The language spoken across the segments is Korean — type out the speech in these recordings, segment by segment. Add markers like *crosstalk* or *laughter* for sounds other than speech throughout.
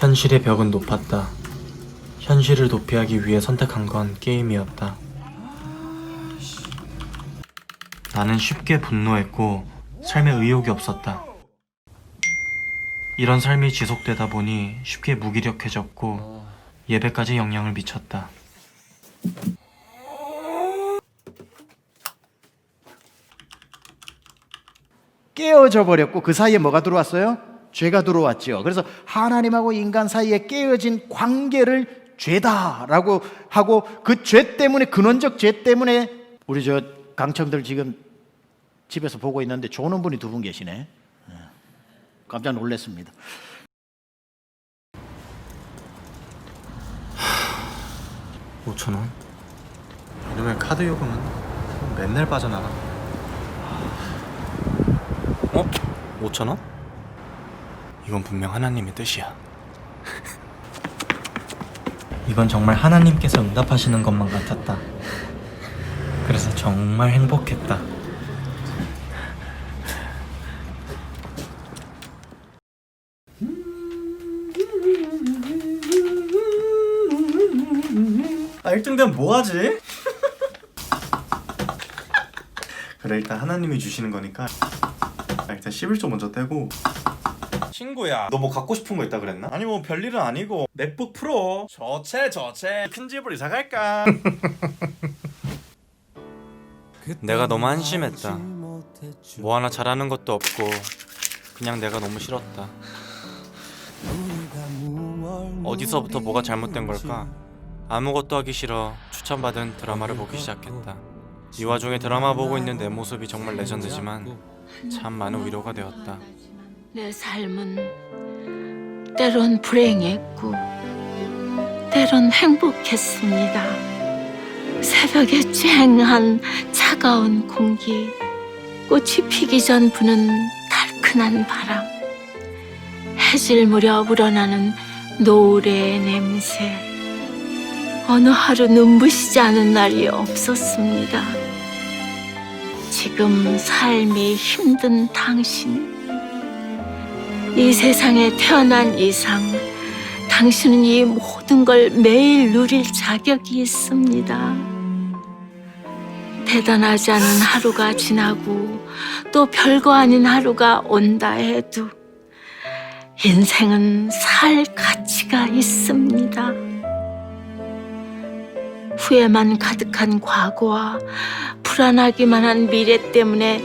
현실의 벽은 높았다. 현실을 도피하기 위해 선택한 건 게임이었다. 나는 쉽게 분노했고 삶에 의욕이 없었다. 이런 삶이 지속되다 보니 쉽게 무기력해졌고 예배까지 영향을 미쳤다. 깨어져 버렸고 그 사이에 뭐가 들어왔어요? 죄가 들어왔죠. 그래서 하나님하고 인간 사이에 깨어진 관계를 죄다라고 하고 그 죄 때문에 근원적 죄 때문에 우리 저 강청들 지금 집에서 보고 있는데 조는 분이 두 분 계시네. 예. 깜짝 놀랐습니다. 오천 원? 이러면 카드 요금은 맨날 빠져나가. 어? 오천 원? 이건 분명 하나님의 뜻이야. *laughs* 이건 정말 하나님께서 응답하시는 것만 같았다. 그래서 정말 행복했다. 아 1등 되면 뭐하지? *laughs* 그래 일단 하나님이 주시는 거니까 아, 일단 11조 먼저 떼고 친구야 너 뭐 갖고 싶은 거 있다 그랬나? 아니 뭐 별일은 아니고 맥북 프로 좋지 좋지 큰 집으로 이사 갈까? *laughs* 내가 너무 한심했다 뭐 하나 잘하는 것도 없고 그냥 내가 너무 싫었다 어디서부터 뭐가 잘못된 걸까? 아무것도 하기 싫어 추천받은 드라마를 보기 시작했다. 이 와중에 드라마 보고 있는 내 모습이 정말 레전드지만 참 많은 위로가 되었다. 내 삶은 때론 불행했고 때론 행복했습니다. 새벽에 쨍한 차가운 공기, 꽃이 피기 전 부는 달큰한 바람, 해질 무렵 우러나는 노래의 냄새. 어느 하루 눈부시지 않은 날이 없었습니다. 지금 삶이 힘든 당신. 이 세상에 태어난 이상 당신은 이 모든 걸 매일 누릴 자격이 있습니다. 대단하지 않은 하루가 지나고 또 별거 아닌 하루가 온다 해도 인생은 살 가치가 있습니다. 후회만 가득한 과거와 불안하기만 한 미래 때문에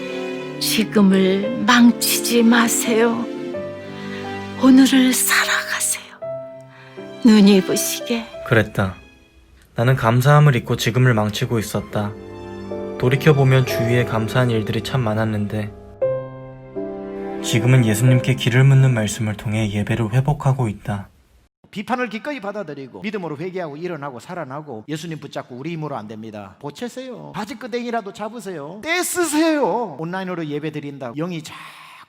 지금을 망치지 마세요. 오늘을 살아가세요. 눈이 부시게. 그랬다. 나는 감사함을 잊고 지금을 망치고 있었다. 돌이켜보면 주위에 감사한 일들이 참 많았는데 지금은 예수님께 길을 묻는 말씀을 통해 예배를 회복하고 있다. 비판을 기꺼이 받아들이고 믿음으로 회개하고 일어나고 살아나고 예수님 붙잡고 우리 힘으로 안 됩니다. 보채세요. 바지 끄댕이라도 잡으세요. 떼쓰세요. 온라인으로 예배 드린다. 영이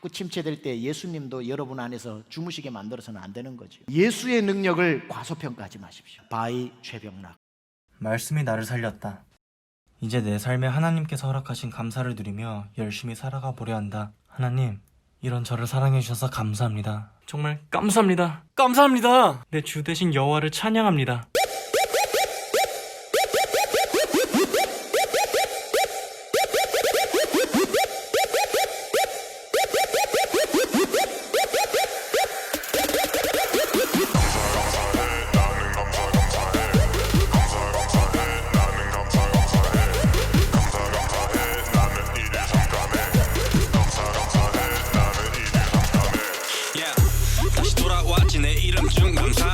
자꾸 침체될 때 예수님도 여러분 안에서 주무시게 만들어서는 안 되는 거죠. 예수의 능력을 과소평가하지 마십시오. 바이 최병락. 말씀이 나를 살렸다. 이제 내 삶에 하나님께서 허락하신 감사를 누리며 열심히 살아가 보려 한다. 하나님, 이런 저를 사랑해 주셔서 감사합니다. 정말 감사합니다. 감사합니다. 내 주 대신 여호와를 찬양합니다. Jungle.